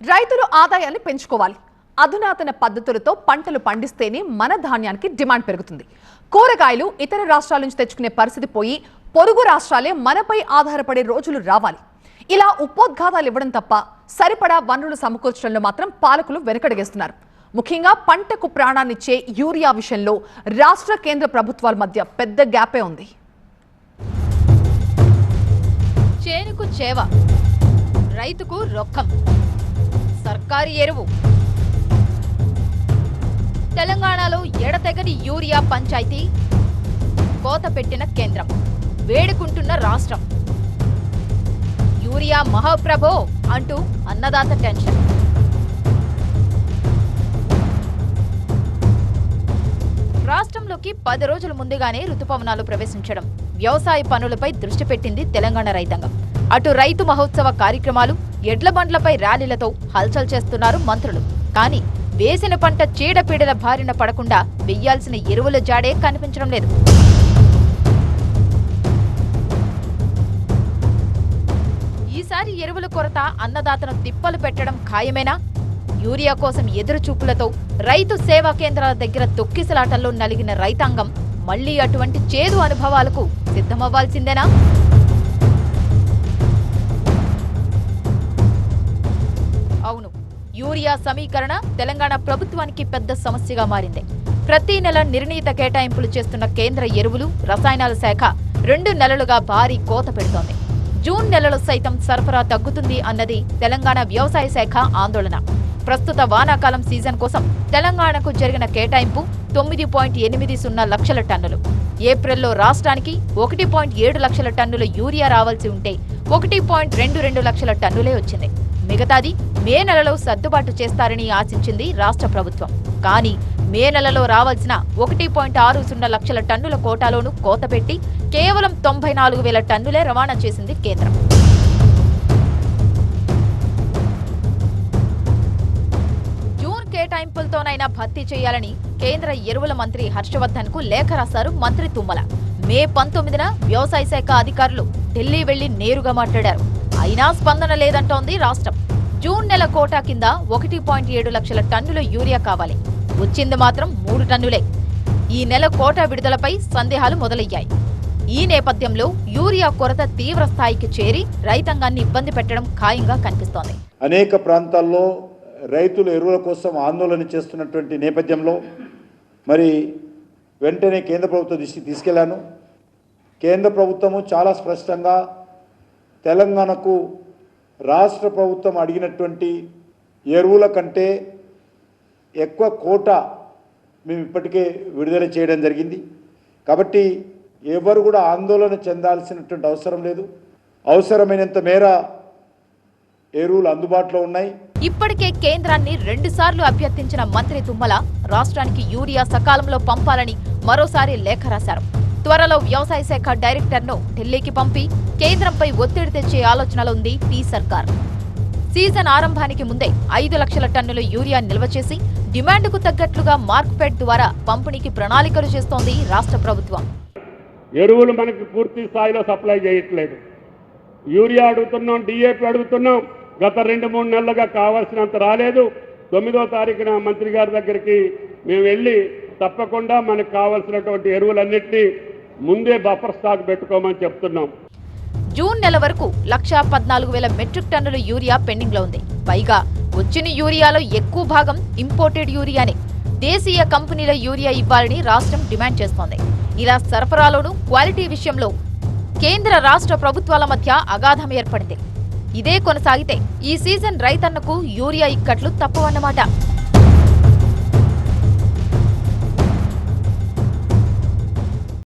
రైతులు ఆదాయాన్ని పెంచుకోవాలి. అధునాతన పద్ధతులతో పంటలు పండిస్తేనే మన ధాన్యానికి డిమాండ్ పెరుగుతుంది. కూరగాయలు ఇతర రాష్ట్రాల నుంచి తెచ్చుకునే పరిస్థితి పోయి పొరుగు రాష్ట్రాలే మనపై ఆధారపడే రోజులు రావాలి. ఇలా ఉపోద్ఘాతాలు ఇవ్వడం తప్ప సరిపడా వనరులు సమకూర్చడంలో మాత్రం పాలకులు వెనకడిగేస్తున్నారు. ముఖ్యంగా పంటకు ప్రాణాన్నిచ్చే యూరియా విషయంలో రాష్ట్ర కేంద్ర ప్రభుత్వాల మధ్య పెద్ద గ్యాపే ఉంది. చేనుకు చేవ రైతుకు రొక్కం. సర్కారీ ఎరువు. తెలంగాణలో ఎడతెగని యూరియా పంచాయతీ కోత పెట్టిన కేంద్రం వేడుకుంటున్న రాష్ట్రం. యూరియా మహాప్రభో అంటూ అన్నదాత టెన్షన్. రాష్ట్రంలోకి పది రోజుల ముందుగానే రుతుపవనాలు ప్రవేశించడం వ్యవసాయ పనులపై దృష్టి పెట్టింది తెలంగాణ రైతాంగం. అటు రైతు మహోత్సవ కార్యక్రమాలు ఎడ్ల బండ్లపై ర్యాలీలతో హల్చల్ చేస్తున్నారు మంత్రులు. కానీ వేసిన పంట చీడపీడల బారిన పడకుండా వెయ్యాల్సిన ఎరువుల జాడే కనిపించడం లేదు. ఈసారి ఎరువుల కొరత అన్నదాతను తిప్పలు పెట్టడం ఖాయమేనా? యూరియా కోసం ఎదురు చూపులతో రైతు సేవా కేంద్రాల దగ్గర తొక్కిసలాటల్లో నలిగిన రైతాంగం మళ్ళీ అటువంటి చేదు అనుభవాలకు సిద్ధమవ్వాల్సిందేనా? అవును. యూరియా సమీకరణ తెలంగాణ ప్రభుత్వానికి పెద్ద సమస్యగా మారింది. ప్రతి నెల నిర్ణీత కేటాయింపులు చేస్తున్న కేంద్ర ఎరువులు రసాయనాల శాఖ రెండు నెలలుగా భారీ కోత పెడుతోంది. జూన్ నెలలో సైతం సరఫరా తగ్గుతుంది అన్నది తెలంగాణ వ్యవసాయ శాఖ ఆందోళన. ప్రస్తుత వానాకాలం సీజన్ కోసం తెలంగాణకు జరిగిన కేటాయింపు తొమ్మిది పాయింట్ ఎనిమిది సున్నా లక్షల టన్నులు. ఏప్రిల్లో రాష్ట్రానికి ఒకటి పాయింట్ ఏడు లక్షల టన్నుల యూరియా రావాల్సి ఉంటే ఒకటి పాయింట్ రెండు రెండు లక్షల టన్నులే వచ్చింది. మిగతాది మే నెలలో సర్దుబాటు చేస్తారని ఆశించింది రాష్ట్ర ప్రభుత్వం. కానీ మే నెలలో రావాల్సిన ఒకటి పాయింట్ ఆరు సున్నా లక్షల టన్నుల కోటాలోను కోత పెట్టి కేవలం తొంభై నాలుగు వేల టన్నులే రవాణా చేసింది కేంద్రం. జూన్ కేటాయింపులతోనైనా భర్తీ చేయాలని కేంద్ర ఎరువుల మంత్రి హర్షవర్ధన్కు లేఖ రాశారు మంత్రి తుమ్మల. మే పంతొమ్మిదిన వ్యవసాయ శాఖ అధికారులు ఢిల్లీ వెళ్ళి నేరుగా మాట్లాడారు. అయినా స్పందన లేదంటోంది రాష్ట్రం. జూన్ నెల కోటా కింద ఒకటి పాయింట్ ఏడు లక్షల టన్నుల యూరియా కావాలి. వచ్చింది మాత్రం మూడు టన్నులే. ఈ నెల కోటా విడుదలపై సందేహాలు మొదలయ్యాయి. ఈ నేపథ్యంలో యూరియా కొరత తీవ్ర స్థాయికి చేరి రైతాంగాన్ని ఇబ్బంది పెట్టడం ఖాయంగా కనిపిస్తోంది. అనేక ప్రాంతాల్లో రైతులు ఎరువుల కోసం ఆందోళన చేస్తున్నటువంటి నేపథ్యంలో మరి వెంటనే కేంద్ర ప్రభుత్వ దృష్టికి తీసుకెళ్ళాను. కేంద్ర ప్రభుత్వము చాలా స్పష్టంగా తెలంగాణకు రాష్ట్ర ప్రభుత్వం అడిగినటువంటి ఎరువుల కంటే ఎక్కువ కోట మేము ఇప్పటికే విడుదల చేయడం జరిగింది. కాబట్టి ఎవరు కూడా ఆందోళన చెందాల్సినటువంటి అవసరం లేదు. అవసరమైనంత మేర ఎరువులు అందుబాటులో ఉన్నాయి. ఇప్పటికే కేంద్రాన్ని రెండుసార్లు అభ్యర్థించిన మంత్రి తుమ్మల రాష్ట్రానికి యూరియా సకాలంలో పంపాలని మరోసారి లేఖ రాశారు. త్వరలో వ్యవసాయ శాఖ డైరెక్టర్ను ఢిల్లీకి పంపి కేంద్రంపై ఒత్తిడి తెచ్చే ఆలోచనలో ఉంది టీ సర్కార్. సీజన్ ఆరంభానికి ముందే ఐదు లక్షల టన్నుల యూరియా నిల్వ చేసి డిమాండ్కు తగ్గట్లుగా మార్క్ఫెడ్ ద్వారా పంపిణీకి ప్రణాళికలు చేస్తోంది రాష్ట్ర ప్రభుత్వం. ఎరువులు మనకి పూర్తి స్థాయిలో సప్లై చేయట్లేదు. యూరియా అడుగుతున్నాం డిఏపి అడుగుతున్నాం. గత రెండు మూడు నెలలుగా కావాల్సినంత రాలేదు. తొమ్మిదో తారీఖున మంత్రి గారి దగ్గరికి మేము వెళ్ళి తప్పకుండా మనకు కావాల్సినటువంటి ఎరువులన్నింటినీ ముందే బఫర్ స్టాక్ పెట్టుకోమని చెప్తున్నాం. జూన్ నెల వరకు లక్షా పద్నాలుగు వేల మెట్రిక్ టన్నుల యూరియా పెండింగ్లో ఉంది. పైగా వచ్చిన యూరియాలో ఎక్కువ భాగం ఇంపోర్టెడ్ యూరియానే. దేశీయ కంపెనీల యూరియా ఇవ్వాలని రాష్ట్రం డిమాండ్ చేస్తోంది. ఇలా సరఫరాలోనూ క్వాలిటీ విషయంలో కేంద్ర రాష్ట్ర ప్రభుత్వాల మధ్య అగాధం ఏర్పడింది. ఇదే కొనసాగితే ఈ సీజన్ రైతన్నకు యూరియా ఇక్కట్లు తప్పవన్నమాట.